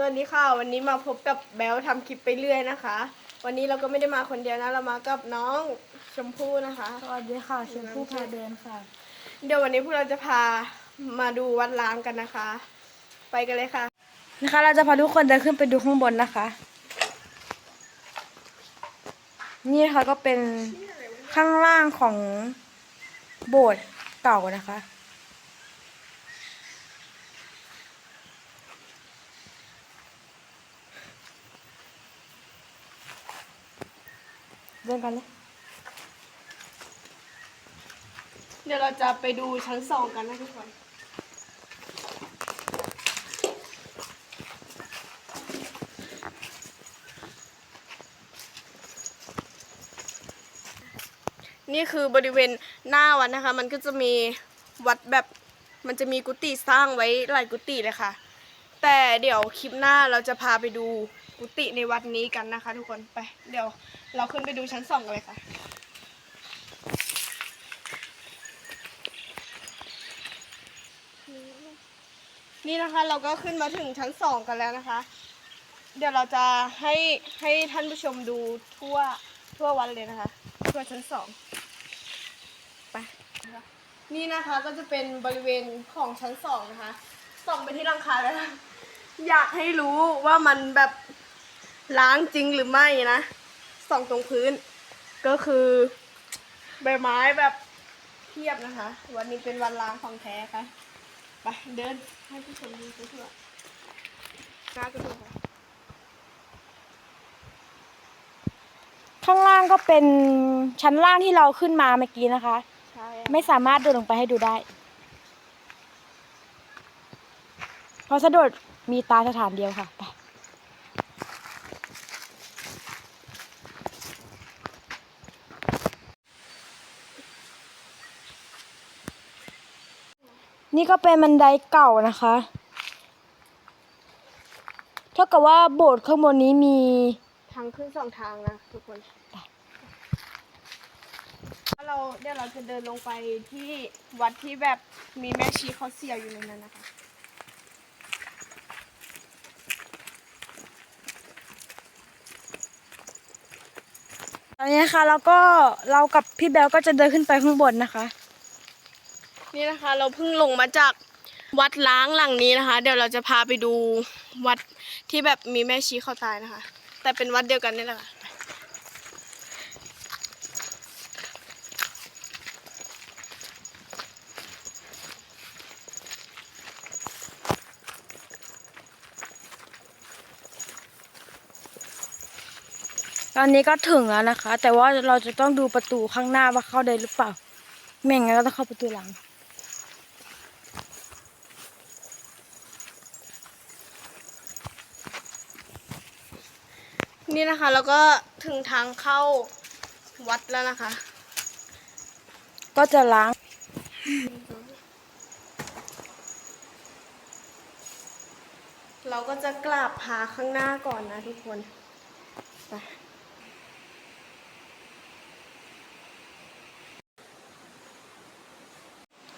สวัสดีค่ะ วันนี้มาพบกับแบลทำคลิปไปเรื่อยนะคะ วันนี้เราก็ไม่ได้มาคนเดียวนะ เรามากับน้องชมพู่นะคะ สวัสดีค่ะชมพู่พาเดินค่ะ เดี๋ยววันนี้พวกเราจะพามาดูวัดล้างกันนะคะ ไปกันเลยค่ะ นะคะ เราจะพาทุกคนเดินขึ้นไปดูข้างบนนะคะ นี่นะคะก็เป็นข้างล่างของโบสถ์เก่านะคะ เดินกันเลย เดี๋ยวเราจะไปดูชั้นสองกันนะทุกคนนี่คือบริเวณหน้าวัดนะคะ มันก็จะมีวัดแบบมันจะมีกุฏิสร้างไว้หลายกุฏิเลยค่ะ แต่เดี๋ยวคลิปหน้าเราจะพาไปดูกุฏิในวัดนี้กันนะคะ ทุกคนไป เดี๋ยวเราขึ้นไปดูชั้นสองกันเลยค่ะ นี่นะคะเราก็ขึ้นมาถึงชั้นสองกันแล้วนะคะ เดี๋ยวเราจะให้ให้ท่านผู้ชมดูทั่วทั่ววัดเลยนะคะ ทั่วชั้นสองไปนี่นะคะก็จะเป็นบริเวณของชั้นสองนะคะส่องไปที่ลังคาแล้วนะอยากให้รู้ว่ามันแบบล้างจริงหรือไม่นะ ส่องตรงพื้น ก็คือใบไม้แบบเทียบนะคะ วันนี้เป็นวันล้างของแท้ค่ะไปเดินให้ผู้ชมดูทั่วๆกล้ากระโดดค่ะข้างล่างก็เป็นชั้นล่างที่เราขึ้นมาเมื่อกี้นะคะ ใช่ไม่สามารถเดินลงไปให้ดูได้ เพราะสะดดมีตาสถานเดียวค่ะไป นี่ก็เป็นบันไดเก่านะคะเท่ากับว่าโบสถ์ข้างบนนี้มีทางขึ้นสองทางนะทุกคนเราเดี๋ยวเราจะเดินลงไปที่วัดที่แบบมีแม่ชีเขาเสียอยู่ในนั้นนะคะตอนนี้นะคะแล้วก็เรากับพี่แบลก็จะเดินขึ้นไปข้างบนนะคะ นี่นะคะ เราเพิ่งลงมาจากวัดล้างหลังนี้นะคะ เดี๋ยวเราจะพาไปดูวัดที่แบบมีแม่ชีเขาตายนะคะ แต่เป็นวัดเดียวกันนี่แหละค่ะตอนนี้ก็ถึงแล้วนะคะ แต่ว่าเราจะต้องดูประตูข้างหน้าว่าเข้าได้หรือเปล่า ไม่งั้นเราต้องเข้าประตูหลัง นี่นะคะ แล้วก็ถึงทางเข้าวัดแล้วนะคะ ก็จะล้าง เราก็จะกราบพาข้างหน้าก่อนนะทุกคนไป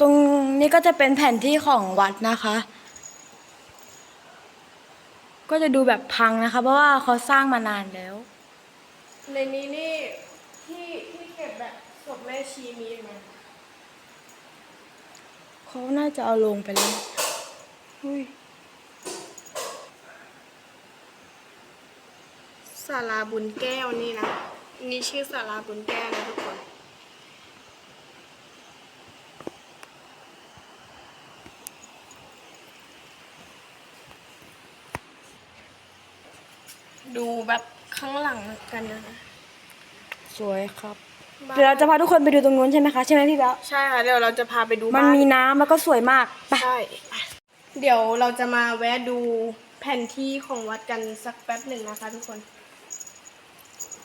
ตรงนี้ก็จะเป็นแผนที่ของวัดนะคะ ก็จะดูแบบพังนะคะ เพราะว่าเขาสร้างมานานแล้ว ในนี้นี่ที่ที่เก็บแบบศพแม่ชีมีไหมเขาน่าจะเอาลงไปแล้วอุ้ยศาลาบุญแก้วนี่นะนี่ชื่อศาลาบุญแก้วนะทุกคน ดูแบบข้างหลังกันนะคะสวยครับ เดี๋ยวเราจะพาทุกคนไปดูตรงนู้นใช่ไหมคะใช่ไหมพี่แบลใช่ค่ะเดี๋ยวเราจะพาไปดูมันบ้ามีน้ำแล้วก็สวยมากไปใช่ไปเดี๋ยวเราจะมาแวะดูแผนที่ของวัดกันสักแป๊บหนึ่งนะคะ ทุกคน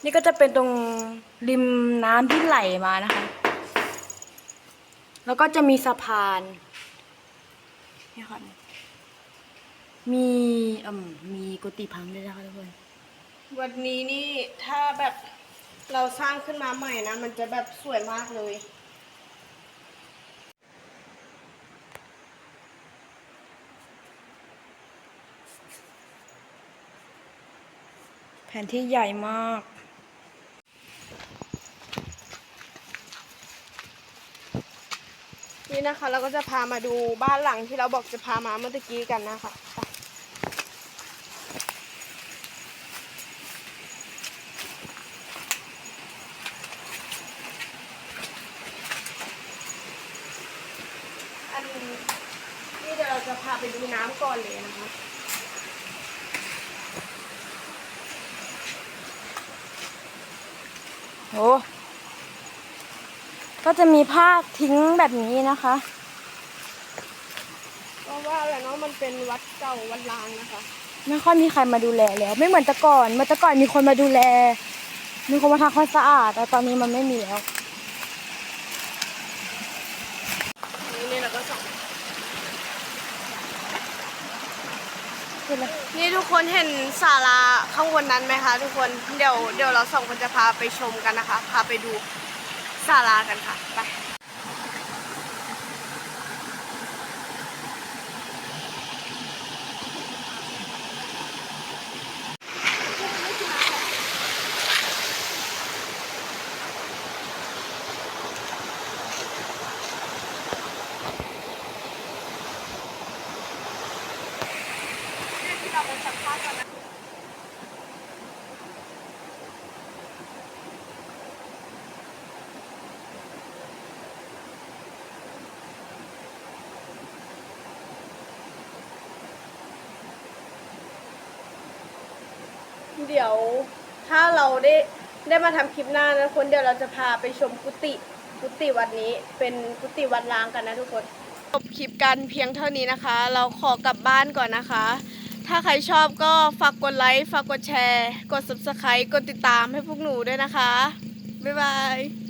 นี่ก็จะเป็นตรงริมน้ำที่ไหลมานะคะ แล้วก็จะมีสะพานนี่ค่ะมีเอ่มมีกุฏิพังด้วยนะคะทุกคน วันนี้นี่ถ้าแบบเราสร้างขึ้นมาใหม่นะ มันจะแบบสวยมากเลยแผนที่ใหญ่มากนี่นะคะเราก็จะพามาดูบ้านหลังที่เราบอกจะพามาเมื่อกี้กันนะคะไปอันนี้นี่เดี๋ยวเรา จะพาไปดูน้ำก่อนเลยนะคะโอ้ก็จะมีผ้าทิ้งแบบนี้นะคะเพราะว่าอะไรเนาะมันเป็นวัดเก่าวัดล้างนะคะ ไม่ค่อยมีใครมาดูแลแล้ว ไม่เหมือนแต่ก่อนเมื่อแต่ก่อนมีคนมาดูแล มีคนมาทำความสะอาดแต่ตอนนี้มันไม่มีแล้ว นี่นี่เราก็ส่อง คืออะไร นี่ทุกคนเห็นศาลาข้างบนนั้นไหมคะ ทุกคนเดี๋ยวเดี๋ยวเราสองคนจะพาไปชมกันนะคะ พาไปดูศาลากันค่ะไปที่ เดี๋ยวถ้าเราได้ได้มาทำคลิปหน้านะคนเดี๋ยวเราจะพาไปชมกุฏิกุฏิวัดนี้ เป็นกุฏิวัดล้างกันนะทุกคนจบคลิปกันเพียงเท่านี้นะคะ เราขอกลับบ้านก่อนนะคะ ถ้าใครชอบก็ฝากกดไลค์ ฝากกดแชร์ กด subscribe กดติดตามให้พวกหนูด้วยนะคะ บ๊ายบาย